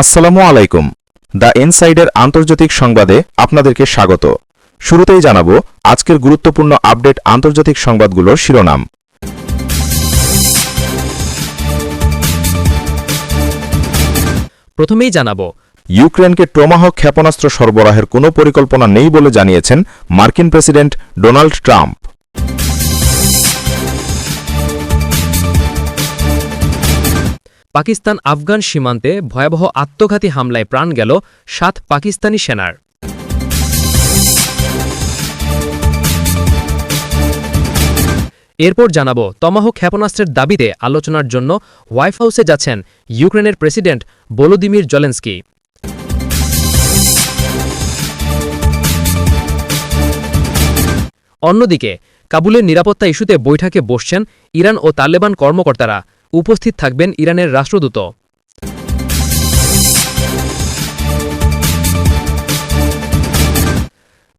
আসসালামু আলাইকুম। দ্য ইনসাইডের আন্তর্জাতিক সংবাদে আপনাদেরকে স্বাগত। শুরুতেই জানাব আজকের গুরুত্বপূর্ণ আপডেট আন্তর্জাতিক সংবাদগুলোর শিরোনাম। প্রথমেই জানাব ইউক্রেনকে ট্রমাহক ক্ষেপণাস্ত্র সরবরাহের কোনো পরিকল্পনা নেই বলে জানিয়েছেন মার্কিন president Donald Trump. Pakistan Afghan সীমান্তে ভয়াবহ আত্মঘাতী হামলায় প্রাণ গেল সাত পাকিস্তানি সেনার। এরপর জানাব, তমাহ ক্ষেপণাস্ত্রের দাবিতে আলোচনার জন্য হোয়াইট হাউসে যাচ্ছেন ইউক্রেনের প্রেসিডেন্ট ভলোদিমির জলেন্সকি। অন্যদিকে, কাবুলের নিরাপত্তা ইস্যুতে বৈঠকে বসছেন ইরান ও তালেবান কর্মকর্তারা। উপস্থিত থাকবেন ইরানের রাষ্ট্রদূত।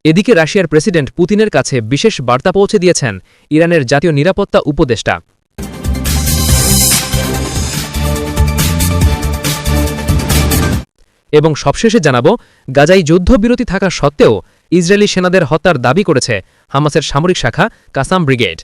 এদিকে রাশিয়ার প্রেসিডেন্ট পুতিনের কাছে বিশেষ বার্তা পৌঁছে দিয়েছেন ইরানের জাতীয় নিরাপত্তা উপদেষ্টা। এবং সবশেষে জানাব গাজাই যুদ্ধবিরতি থাকা সত্ত্বেও ইসরায়েলি সেনাদের হত্যার দাবি করেছে হামাসের সামরিক শাখা কাসাম ব্রিগেড।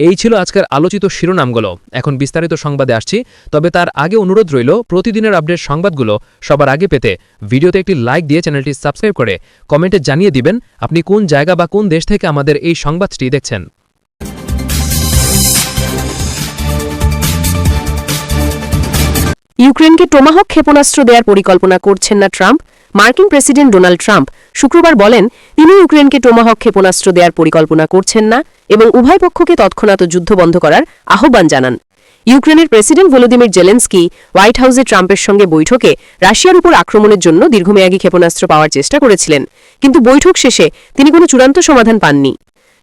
এই ছিল আজকের আলোচিত শিরোনামগুলো। এখন বিস্তারিত সংবাদে আসছি, তবে তার আগে অনুরোধ রইল, প্রতিদিনের আপডেট সংবাদগুলো সবার আগে পেতে ভিডিওতে একটি লাইক দিয়ে চ্যানেলটি সাবস্ক্রাইব করে কমেন্টে জানিয়ে দিবেন আপনি কোন জায়গা বা কোন দেশ থেকে আমাদের এই সংবাদটি দেখছেন। ইউক্রেনকে টোমাহক ক্ষেপণাস্ত্র দেওয়ার পরিকল্পনা করছেন না ট্রাম্প। মার্কিন প্রেসিডেন্ট ডোনাল্ড ট্রাম্প শুক্রবার বলেন, তিনি ইউক্রেনকে টোমাহক ক্ষেপণাস্ত্র দেওয়ার পরিকল্পনা করছেন না এবং উভয় পক্ষকে তৎক্ষণাৎ যুদ্ধ বন্ধ করার আহ্বান জানান। ইউক্রেনের প্রেসিডেন্ট ভলোদিমির জেলেন্সকি হোয়াইট হাউসে ট্রাম্পের সঙ্গে বৈঠকে রাশিয়ার উপর আক্রমণের জন্য দীর্ঘমেয়াদী ক্ষেপণাস্ত্র পাওয়ার চেষ্টা করেছিলেন, কিন্তু বৈঠক শেষে তিনি কোনো চূড়ান্ত সমাধান পাননি।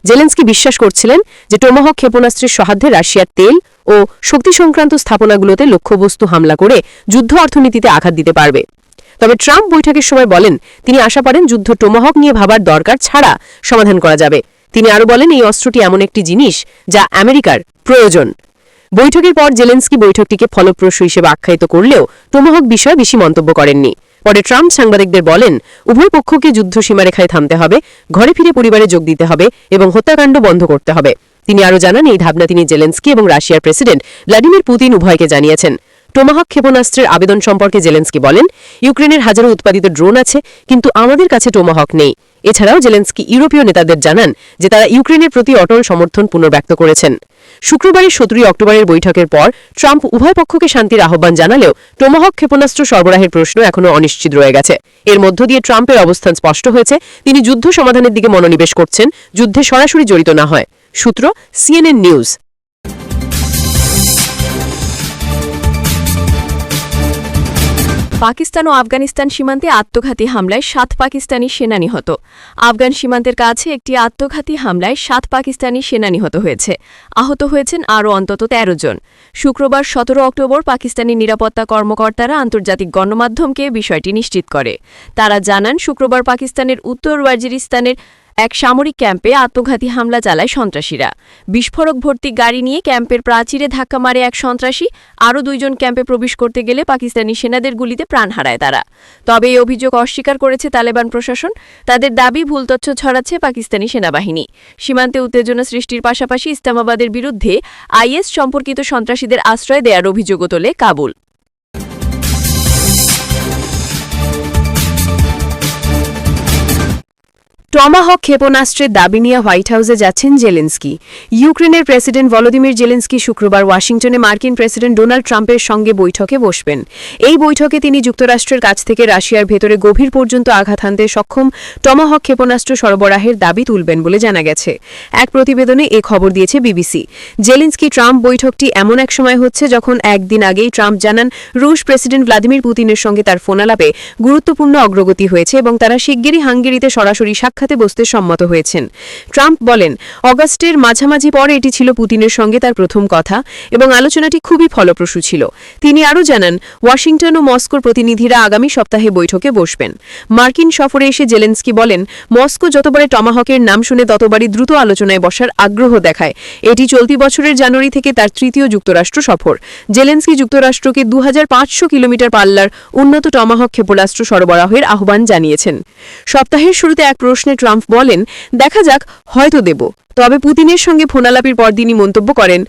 জেলেন্সকি বিশ্বাস করছিলেন যে টোমাহক ক্ষেপণাস্ত্রের সহাধ্যে রাশিয়ার তেল ও শক্তি সংক্রান্ত স্থাপনাগুলোতে লক্ষ্যবস্তু হামলা করে যুদ্ধ অর্থনীতিতে আঘাত দিতে পারবে। তবে ট্রাম্প বৈঠকের সময় বলেন, তিনি আশা করেন যুদ্ধ টোমাহক নিয়ে ভাবার দরকার ছাড়া সমাধান করা যাবে। তিনি আরও বলেন, এই অস্ত্রটি এমন একটি জিনিস যা আমেরিকার প্রয়োজন। বৈঠকের পর জেলেন্সকি বৈঠকটিকে ফলপ্রসূ হিসেবে আখ্যায়িত করলেও টোমাহক বিষয়ে বেশি মন্তব্য করেননি। পরে ট্রাম্প সাংবাদিকদের বলেন, উভয় পক্ষকে যুদ্ধ সীমারেখায় থামতে হবে, ঘরে ফিরে পরিবারে যোগ দিতে হবে এবং হত্যাকাণ্ড বন্ধ করতে হবে। তিনি আরও জানান, এই ভাবনা তিনি জেলেন্সকি এবং রাশিয়ার প্রেসিডেন্ট ভ্লাদিমির পুতিন উভয়কে জানিয়েছেন। টোমাহক ক্ষেপণাস্ত্রের আবেদন সম্পর্কে জেলেন্সকি বলেন, ইউক্রেনের হাজারো উৎপাদিত ড্রোন আছে, কিন্তু আমাদের কাছে টোমাহক নেই। এছাড়াও জেলেন্সকি ইউরোপীয় নেতাদের জানান যে তারা ইউক্রেনের প্রতি অটল সমর্থন পুনর্ব্যক্ত করেছেন। শুক্রবারের সতেরোই অক্টোবরের বৈঠকের পর ট্রাম্প উভয় পক্ষকে শান্তির আহ্বান জানালেও টোমাহক ক্ষেপণাস্ত্র সরবরাহের প্রশ্ন এখনও অনিশ্চিত রয়ে গেছে। এর মধ্য দিয়ে ট্রাম্পের অবস্থান স্পষ্ট হয়েছে, তিনি যুদ্ধ সমাধানের দিকে মনোনিবেশ করছেন, যুদ্ধে সরাসরি জড়িত না হয়। সূত্র, সিএনএন নিউজ। পাকিস্তান ও আফগানিস্তান সীমান্তে আত্মঘাতী হামলায় সাত পাকিস্তানি সেনা নিহত। আফগান সীমান্তের কাছে একটি আত্মঘাতী হামলায় সাত পাকিস্তানি সেনা নিহত হয়েছে। আহত হয়েছেন আরও অন্তত ১৩ জন। শুক্রবার সতেরো অক্টোবর পাকিস্তানি নিরাপত্তা কর্মকর্তারা আন্তর্জাতিক গণমাধ্যমকে বিষয়টি নিশ্চিত করে। তারা জানান, শুক্রবার পাকিস্তানের উত্তর ওয়াজিরিস্তানের এক সামরিক ক্যাম্পে আত্মঘাতী হামলা চালায় সন্ত্রাসীরা। বিস্ফোরক ভর্তি গাড়ি নিয়ে ক্যাম্পের প্রাচীরে ধাক্কা মারে এক সন্ত্রাসী। আরও দুইজন ক্যাম্পে প্রবেশ করতে গেলে পাকিস্তানি সেনাদের গুলিতে প্রাণ হারায় তারা। তবে এই অভিযোগ অস্বীকার করেছে তালেবান প্রশাসন। তাদের দাবি, ভুল তথ্য ছড়াচ্ছে পাকিস্তানি সেনাবাহিনী। সীমান্তে উত্তেজনা সৃষ্টির পাশাপাশি ইসলামাবাদের বিরুদ্ধে আইএস সম্পর্কিত সন্ত্রাসীদের আশ্রয় দেওয়ার অভিযোগও তোলে কাবুল। টমাহক ক্ষেপণাস্ত্রের দাবি নিয়ে হোয়াইট হাউসে যাচ্ছেন জেলেন্সকি। ইউক্রেনের প্রেসিডেন্ট ভলোদিমির জেলেন্সকি শুক্রবার ওয়াশিংটনে মার্কিন প্রেসিডেন্ট ডোনাল্ড ট্রাম্পের সঙ্গে বৈঠকে বসবেন। এই বৈঠকে তিনি যুক্তরাষ্ট্রের কাছ থেকে রাশিয়ার ভেতরে গভীর পর্যন্ত আঘাত হানতে সক্ষম টমাহক ক্ষেপণাস্ত্র সরবরাহের দাবি তুলবেন বলে জানা গেছে। এক প্রতিবেদনে এ খবর দিয়েছে বিবিসি। জেলেন্সকি ট্রাম্প বৈঠকটি এমন এক সময় হচ্ছে যখন একদিন আগেই ট্রাম্প জানান, রুশ প্রেসিডেন্ট ভ্লাদিমির পুতিনের সঙ্গে তার ফোনালাপে গুরুত্বপূর্ণ অগ্রগতি হয়েছে এবং তারা শিগগিরই হাঙ্গেরিতে সরাসরি সাক্ষাৎ সাক্ষাতে বসতে সম্মত হয়েছেন। ট্রাম্প বলেন, অগাস্টের মাঝামাঝি পরে এটি ছিল পুতিনের সঙ্গে তার প্রথম কথা এবং আলোচনাটি খুবই ফলপ্রসূ ছিল। তিনি আরও জানান, ওয়াশিংটন ও মস্কোর প্রতিনিধিরা আগামী সপ্তাহে বৈঠকে বসবেন। মার্কিন সফরে এসে জেলেন্সকি বলেন, মস্কো যতবারে টমাহকের নাম শুনে ততবারই দ্রুত আলোচনায় বসার আগ্রহ দেখায়। এটি চলতি বছরের জানুয়ারি থেকে তার তৃতীয় যুক্তরাষ্ট্র সফর। জেলেন্সকি যুক্তরাষ্ট্রকে দু হাজার পাঁচশো কিলোমিটার পাল্লার উন্নত টমাহক ক্ষেপণাস্ত্র সরবরাহের আহ্বান জানিয়েছেন। সপ্তাহের শুরুতে এক প্রশ্নে ট্রাম্প বলেন দেখা যাক হয়তো দেব। তবে পুতিনের সঙ্গে ফোনালাপির পর তিনি মন্তব্য করেন,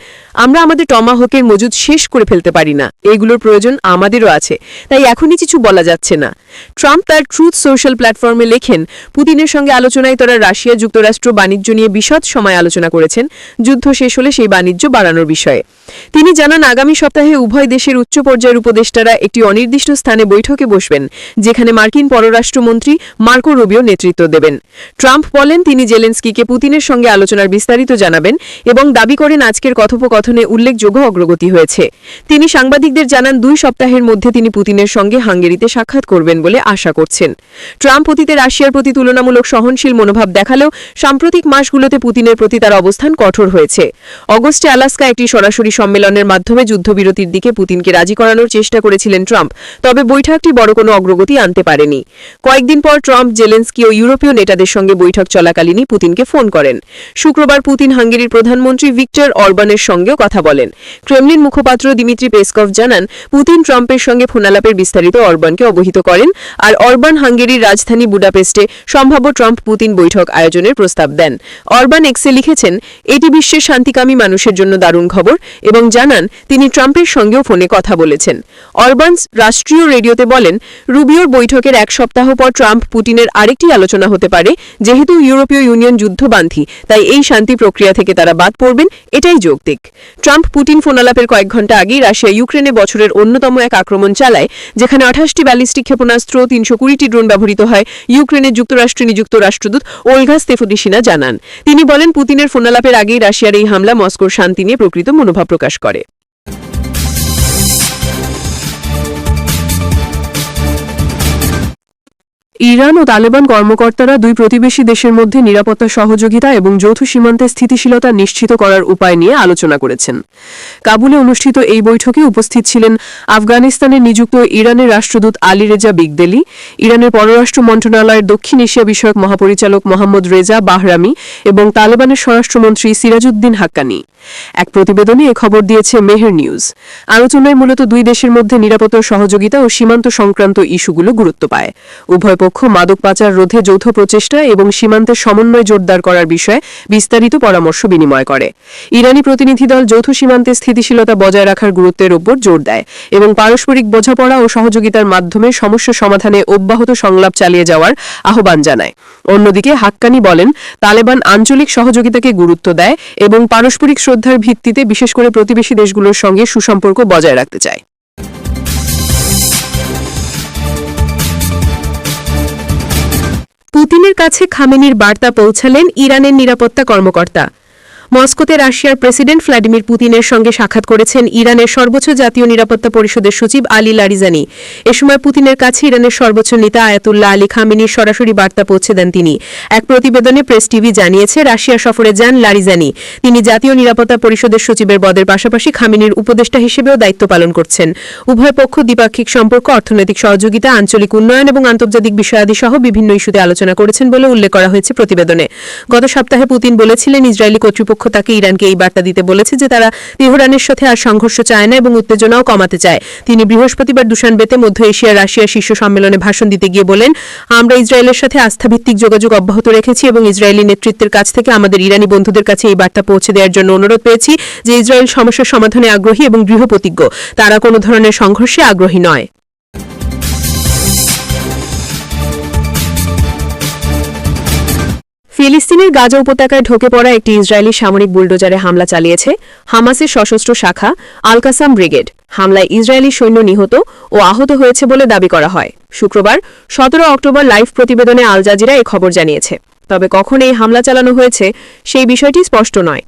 আমরা আমাদের টমাহকের মজুদ শেষ করে ফেলতে পারি না। এগুলোর প্রয়োজন আমাদেরও আছে। তাই এখনই কিছু বলা যাচ্ছে না। ট্রাম্প তার ট্রুথ সোশ্যাল প্ল্যাটফর্মে লেখেন, পুতিনের সঙ্গে আলোচনায় তারা রাশিয়া যুক্তরাষ্ট্র বাণিজ্য নিয়ে বিশদ সময় আলোচনা করেছেন। যুদ্ধ শেষ হলে সেই বাণিজ্য বাড়ানোর বিষয়ে। তিনি জানান, আগামী সপ্তাহে উভয় দেশের উচ্চ পর্যায়ের উপদেষ্টারা একটি অনির্দিষ্ট স্থানে বৈঠকে বসবেন, যেখানে মার্কিন পররাষ্ট্রমন্ত্রী মার্কো রুবিও নেতৃত্ব দেবেন। ট্রাম্প বলেন, তিনি জেলেন্সকিকে পুতিনের সঙ্গে আলোচনার বিস্তারিত জানাবেন এবং দাবি করেন আজকের কথোপকথনে উল্লেখযোগ্য অগ্রগতি হয়েছে। তিনি সাংবাদিকদের জানান, দুই সপ্তাহের মধ্যে তিনি পুতিনের সঙ্গে হাঙ্গেরিতে সাক্ষাৎ করবেন বলে আশা করছেন। ট্রাম্প অতীতে রাশিয়ার প্রতি তুলনামূলক সহনশীল মনোভাব দেখালেও সাম্প্রতিক মাসগুলোতে পুতিনের প্রতি তার অবস্থান কঠোর হয়েছে। অগস্টে আলাস্কা একটি সরাসরি সম্মেলনের মাধ্যমে যুদ্ধবিরতির দিকে পুতিনকে রাজি করানোর চেষ্টা করেছিলেন ট্রাম্প, তবে বৈঠকটি বড় কোনো অগ্রগতি আনতে পারেনি। কয়েকদিন পর ট্রাম্প, জেলেন্সকি ও ইউরোপীয় নেতাদের সঙ্গে বৈঠক চলাকালীনই পুতিনকে ফোন করেন। শুক্রবার পুতিন হাঙ্গেরির প্রধানমন্ত্রী ভিক্টর অরবানের সঙ্গেও কথা বলেন। ক্রেমলিন মুখপাত্র দিমিত্রি পেসকভ জানান, পুতিন ট্রাম্পের সঙ্গে ফোনালাপের বিস্তারিত অরবানকে অবহিত করেন আর অরবান হাঙ্গেরির রাজধানী বুডাপেস্টে সম্ভাব্য ট্রাম্প পুতিন বৈঠক আয়োজনের প্রস্তাব দেন। অরবান এক্সে লিখেছেন, এটি বিশ্বের শান্তিকামী মানুষের জন্য দারুণ খবর এবং জানান, তিনি ট্রাম্পের সঙ্গেও ফোনে কথা বলেছেন। অরবান রাষ্ট্রীয় রেডিওতে বলেন, রুবিওর বৈঠকের এক সপ্তাহ পর ট্রাম্প পুটিনের আরেকটি আলোচনা হতে পারে, যেহেতু ইউরোপীয় ইউনিয়ন যুদ্ধবান্ধী, তাই এই শান্তি প্রক্রিয়া থেকে তারা বাদ পড়বেন, এটাই যৌক্তিক। ট্রাম্প পুটিন ফোনালাপের কয়েক ঘণ্টা আগেই রাশিয়া ইউক্রেনে বছরের অন্যতম এক আক্রমণ চালায়, যেখানে আঠাশটি ব্যালিস্টিক ক্ষেপণাস্ত্র, তিনশো কুড়িটি ড্রোন ব্যবহৃত হয়, ইউক্রেনের যুক্তরাষ্ট্রে নিযুক্ত রাষ্ট্রদূত ওলঘা স্তেফোদিসিনা জানান। তিনি বলেন, পুতিনের ফোনালাপের আগেই রাশিয়ার এই হামলা মস্কোর শান্তি নিয়ে প্রকৃত মনোভাব প্রকাশ করে। ইরান ও তালেবান কর্মকর্তারা দুই প্রতিবেশী দেশের মধ্যে নিরাপত্তা সহযোগিতা এবং যৌথ সীমান্তে স্থিতিশীলতা নিশ্চিত করার উপায় নিয়ে আলোচনা করেছেন। কাবুলে অনুষ্ঠিত এই বৈঠকে উপস্থিত ছিলেন আফগানিস্তানে নিযুক্ত ইরানের রাষ্ট্রদূত আলী রেজা বিগদেলি, ইরানের পররাষ্ট্র মন্ত্রণালয়ের দক্ষিণ এশিয়া বিষয়ক মহাপরিচালক মোহাম্মদ রেজা বাহরামি এবং তালেবানের স্বরাষ্ট্রমন্ত্রী সিরাজউদ্দিন হাক্কানি। এক প্রতিবেদনে খবর দিয়েছে মেহের নিউজ। আলোচনায় মূলত দুই দেশের মধ্যে নিরাপত্তা সহযোগিতা ও সীমান্ত সংক্রান্ত ইস্যুগুলো গুরুত্ব পায়। উভয় পক্ষ মাদক পাচার রোধে যৌথ প্রচেষ্টা এবং সীমান্তের সমন্বয় জোরদার করার বিষয়ে বিস্তারিত পরামর্শ বিনিময় করে। ইরানি প্রতিনিধি দল যৌথ সীমান্তে স্থিতিশীলতা বজায় রাখার গুরুত্বের উপর জোর দেয় এবং পারস্পরিক বোঝাপড়া ও সহযোগিতার মাধ্যমে সমস্যা সমাধানে অব্যাহত সংলাপ চালিয়ে যাওয়ার আহ্বান জানায়। অন্যদিকে হাক্কানি বলেন, তালেবান আঞ্চলিক সহযোগিতাকে গুরুত্ব দেয় এবং পারস্পরিক শ্রদ্ধার ভিত্তিতে বিশেষ করে প্রতিবেশী দেশগুলোর সঙ্গে সুসম্পর্ক বজায় রাখতে চায়। পুতিনের কাছে খামেনির বার্তা পৌঁছালেন ইরানের নিরাপত্তা কর্মকর্তা। মস্কোতে রাশিয়ার প্রেসিডেন্ট ভ্লাদিমির পুতিনের সঙ্গে সাক্ষাৎ করেছেন ইরানের সর্বোচ্চ জাতীয় নিরাপত্তা পরিষদের সচিব আলী লারিজানি। এ সময় পুতিনের কাছে ইরানের সর্বোচ্চ নেতা আয়াতুল্লাহ আলী খামেনির সরাসরি বার্তা পৌঁছে দেন তিনি। এক প্রতিবেদনে প্রেস টিভি জানিয়েছে, রাশিয়া সফরে যান লারিজানি। তিনি জাতীয় নিরাপত্তা পরিষদের সচিবের পদের পাশাপাশি খামিনির উপদেষ্টা হিসেবেও দায়িত্ব পালন করছেন। উভয় পক্ষ দ্বিপাক্ষিক সম্পর্ক, অর্থনৈতিক সহযোগিতা, আঞ্চলিক উন্নয়ন এবং আন্তর্জাতিক বিষয়াদি সহ বিভিন্ন ইস্যুতে আলোচনা করেছেন বলে উল্লেখ করা হয়েছে প্রতিবেদনে। গত সপ্তাহে পুতিন বলেছিলেন, ইসরায়েলি কর্তৃপক্ষ তাকে ইরানকে এই বার্তা দিতে বলেছে যে তারা তেহরানের সাথে আর সংঘর্ষ চায় না এবং উত্তেজনাও কমাতে চায়। তিনি বৃহস্পতিবার দুশানবেতে মধ্য এশিয়া রাশিয়া শীর্ষ সম্মেলনে ভাষণ দিতে গিয়ে বলেন, আমরা ইসরায়েলের সাথে আস্থাভিত্তিক যোগাযোগ অব্যাহত রেখেছি এবং ইসরায়েলি নেতৃত্বের কাছ থেকে আমাদের ইরানি বন্ধুদের কাছে এই বার্তা পৌঁছে দেওয়ার জন্য অনুরোধ পেয়েছি যে ইসরায়েল সমস্যার সমাধানে আগ্রহী এবং গৃহপ্রতিজ্ঞ। তারা কোনো ধরনের সংঘর্ষে আগ্রহী নয়। ফিলিস্তিনের গাজা উপত্যকায় ঢোকে পড়া একটি ইসরায়েলি সামরিক বুলডোজারে হামলা চালিয়েছে হামাসের সশস্ত্র শাখা আলকাসাম ব্রিগেড। হামলায় ইসরায়েলি সৈন্য নিহত ও আহত হয়েছে বলে দাবি করা হয়। শুক্রবার, সতেরো অক্টোবর লাইভ প্রতিবেদনে আল জাজিরা এ খবর জানিয়েছে। তবে কখন এই হামলা চালানো হয়েছে সেই বিষয়টি স্পষ্ট নয়।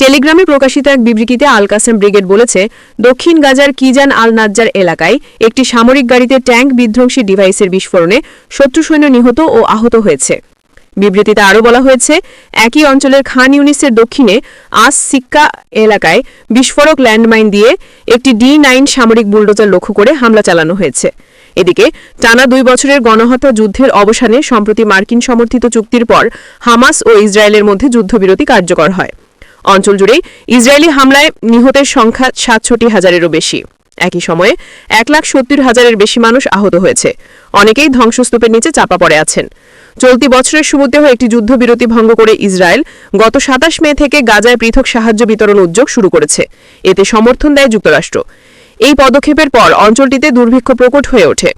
টেলিগ্রামে প্রকাশিত এক বিবৃতিতে আল কাসেম ব্রিগেড বলেছে, দক্ষিণ গাজার কিজান আল নাজ্জার এলাকায় একটি সামরিক গাড়িতে ট্যাঙ্ক বিধ্বংসী ডিভাইসের বিস্ফোরণে শত্রু সৈন্য নিহত ও আহত হয়েছে। বিবৃতিতে আরও বলা হয়েছে, একই অঞ্চলের খান ইউনিসের দক্ষিণে আস সিক্কা এলাকায় বিস্ফোরক ল্যান্ডমাইন দিয়ে একটি ডি নাইন সামরিক বুলডোজার লক্ষ্য করে হামলা চালানো হয়েছে। এদিকে, টানা দুই বছরের গণহত্যা যুদ্ধের অবসানে সম্প্রতি মার্কিন সমর্থিত চুক্তির পর হামাস ও ইসরায়েলের মধ্যে যুদ্ধবিরতি কার্যকর হয়। অঞ্চল জুড়েই ইসরায়েলি হামলায় নিহতের সংখ্যা সাতষট্টি হাজারেরও বেশি। একই সময়ে এক লাখ সত্তর হাজারের বেশি মানুষ আহত হয়েছে। অনেকেই ধ্বংসস্তূপের নিচে চাপা পড়ে আছেন। চলতি বছরের শুরুতেও একটি যুদ্ধবিরতি ভঙ্গ করে ইসরায়েল গত সাতাশ মে থেকে গাজায় পৃথক সাহায্য বিতরণ উদ্যোগ শুরু করেছে। এতে সমর্থন দেয় যুক্তরাষ্ট্র। এই পদক্ষেপের পর অঞ্চলটিতে দুর্ভিক্ষ প্রকট হয়ে ওঠে।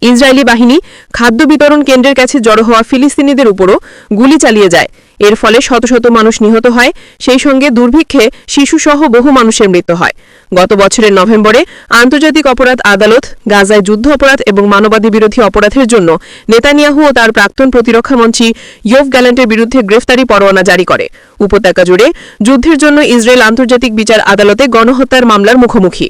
ইসরায়েলি বাহিনী খাদ্য বিতরণ কেন্দ্রের কাছে জড়ো হওয়া ফিলিস্তিনিদের উপরও গুলি চালিয়ে যায়। এর ফলে শত শত মানুষ নিহত হয়, সেই সঙ্গে দুর্ভিক্ষে শিশুসহ বহু মানুষের মৃত্যু হয়। গত বছরের নভেম্বরে আন্তর্জাতিক অপরাধ আদালত, গাজায় যুদ্ধ অপরাধ এবং মানবাধি বিরোধী অপরাধের জন্য নেতানিয়াহু ও তার প্রাক্তন প্রতিরক্ষামন্ত্রী ইয়োভ গ্যালেন্টের বিরুদ্ধে গ্রেফতারি পরোয়ানা জারি করে। উপত্যকা জুড়ে যুদ্ধের জন্য ইসরায়েল আন্তর্জাতিক বিচার আদালতে গণহত্যার মামলার মুখোমুখি।